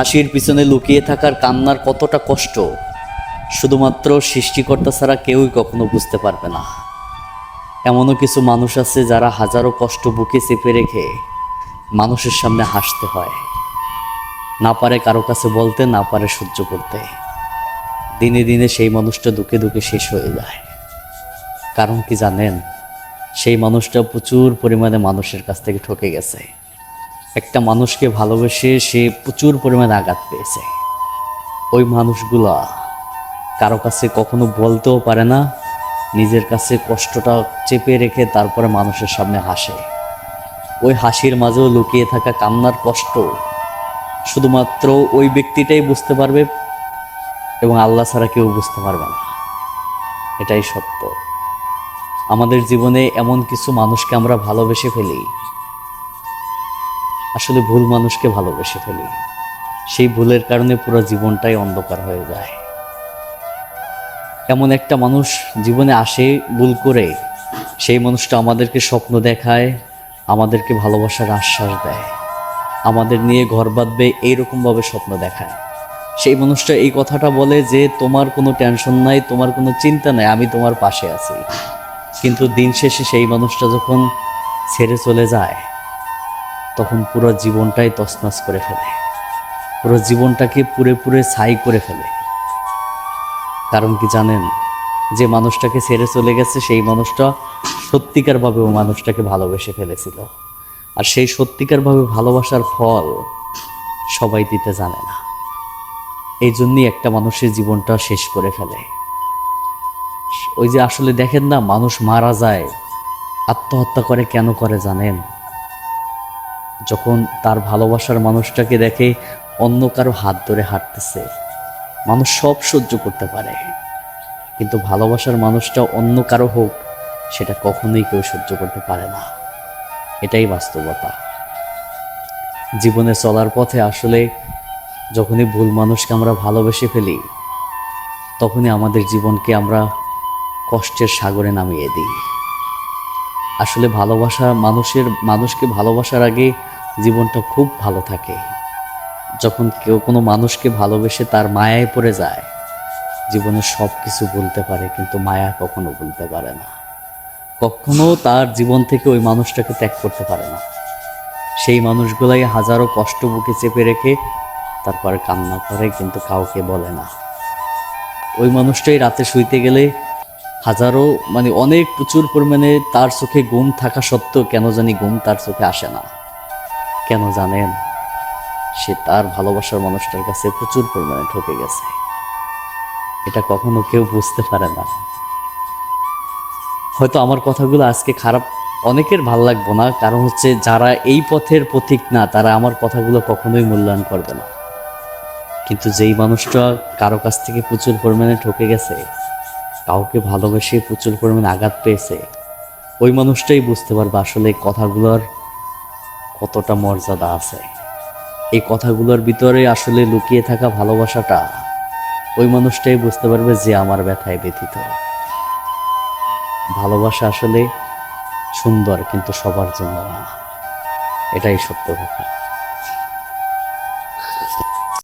হাসির পিছনে লুকিয়ে থাকার কান্নার কতটা কষ্ট, শুধুমাত্র সৃষ্টিকর্তা ছাড়া কেউই কখনো বুঝতে পারবে না। এমনও কিছু মানুষ আছে যারা হাজারো কষ্ট বুকে চেপে রেখে মানুষের সামনে হাসতে হয়। না পারে কারও কাছে বলতে, না পারে সহ্য করতে। দিনে দিনে সেই মানুষটা দুঃখে দুঃখে শেষ হয়ে যায়। কারণ কি জানেন, সেই মানুষটা প্রচুর পরিমাণে মানুষের কাছ থেকে ঠকে গেছে। একটা মানুষকে ভালোবেসে সে প্রচুর পরিমাণে আঘাত পেয়েছে। ওই মানুষগুলা কারও কাছে কখনো বলতেও পারে না, নিজের কাছে কষ্টটা চেপে রেখে তারপরে মানুষের সামনে হাসে। ওই হাসির মাঝেও লুকিয়ে থাকা কান্নার কষ্ট শুধুমাত্র ওই ব্যক্তিটাই বুঝতে পারবে এবং আল্লাহ ছাড়া কেউ বুঝতে পারবে না। এটাই সত্য। আমাদের জীবনে এমন কিছু মানুষকে আমরা ভালোবেসে ফেলি আসলে ভুল মানুষকে ভালোবেসে ফেলি। সেই ভুলের কারণে পুরো জীবনটাই অন্ধকার হয়ে যায়। এমন একটা মানুষ জীবনে আসে ভুল করে, সেই মানুষটা আমাদেরকে স্বপ্ন দেখায়, আমাদেরকে ভালোবাসার আশ্বাস দেয়। আমাদের নিয়ে ঘর বাঁধবে এইরকমভাবে স্বপ্ন দেখায়। সেই মানুষটা এই কথাটা বলে যে, তোমার কোনো টেনশন নাই, তোমার কোনো চিন্তা নাই, আমি তোমার পাশে আছি। কিন্তু দিন শেষে সেই মানুষটা যখন ছেড়ে চলে যায় তখন পুরো জীবনটাই তছনছ করে ফেলে। পুরো জীবনটাকে পুরে পুরে ছাই করে ফেলে। কারণ কি জানেন, যে মানুষটাকে ছেড়ে চলে গেছে, সেই মানুষটা সত্যিকারভাবে ও মানুষটাকে ভালোবেসে ফেলেছিল। আর সেই সত্যিকারভাবে ভালোবাসার ফল সবাই দিতে জানে না। এই জন্যই একটা মানুষের জীবনটা শেষ করে ফেলে। ওই যে আসলে দেখেন না, মানুষ মারা যায়, আত্মহত্যা করে কেন করে জানেন? যখন তার ভালোবাসার মানুষটাকে দেখে অন্য কারও হাত ধরে হাঁটতেছে, মানুষ সব সহ্য করতে পারে। কিন্তু ভালোবাসার মানুষটা অন্য কারও হোক, সেটা কখনোই কেউ সহ্য করতে পারে না। এটাই বাস্তবতা। জীবনে চলার পথে আসলে যখনই ভুল মানুষকে আমরা ভালোবেসে ফেলি, তখনই আমাদের জীবনকে আমরা কষ্টের সাগরে নামিয়ে দিই। আসলে ভালোবাসা মানুষের, মানুষকে ভালোবাসার আগে জীবনটা খুব ভালো থাকে। যখন কেউ কোনো মানুষকে ভালোবেসে তার মায়ায় পড়ে যায়, জীবনে সব কিছু বলতে পারে কিন্তু মায়া কখনো বলতে পারে না। কখনো তার জীবন থেকে ওই মানুষটাকে ত্যাগ করতে পারে না। সেই মানুষগুলাই হাজারো কষ্ট বুকে চেপে রেখে তারপরে কান্না করে কিন্তু কাউকে বলে না। ওই মানুষটাই রাতে শুইতে গেলে হাজারো মানে অনেক প্রচুর পরিমাণে তার চোখে ঘুম থাকা সত্ত্বেও কেন জানি ঘুম তার চোখে আসে না। কেন জানেন? সে তার ভালোবাসার মানুষটার কাছে প্রচুর পরিমাণে ঠকে গেছে। এটা কখনো কেউ বুঝতে পারে না। হয়তো আমার কথাগুলো আজকে খারাপ অনেকের ভালো লাগবো না, কারণ হচ্ছে যারা এই পথের পথিক না, তারা আমার কথাগুলো কখনোই মূল্যায়ন করবে না। কিন্তু যেই মানুষটা কারও কাছ থেকে প্রচুর পরিমাণে ঠকে গেছে, কাউকে ভালোবেসে প্রচুর পরিমাণে আঘাত পেয়েছে, ওই মানুষটাই বুঝতে পারবে আসলে কথাগুলোর কতটা মর্যাদা আছে। এই কথাগুলোর ভিতরে আসলে লুকিয়ে থাকা ভালোবাসাটা ওই মানুষটাই বুঝতে পারবে যে আমার ব্যথায় ব্যথিত। ভালোবাসা আসলে সুন্দর কিন্তু সবার জন্য না। এটাই সত্য কথা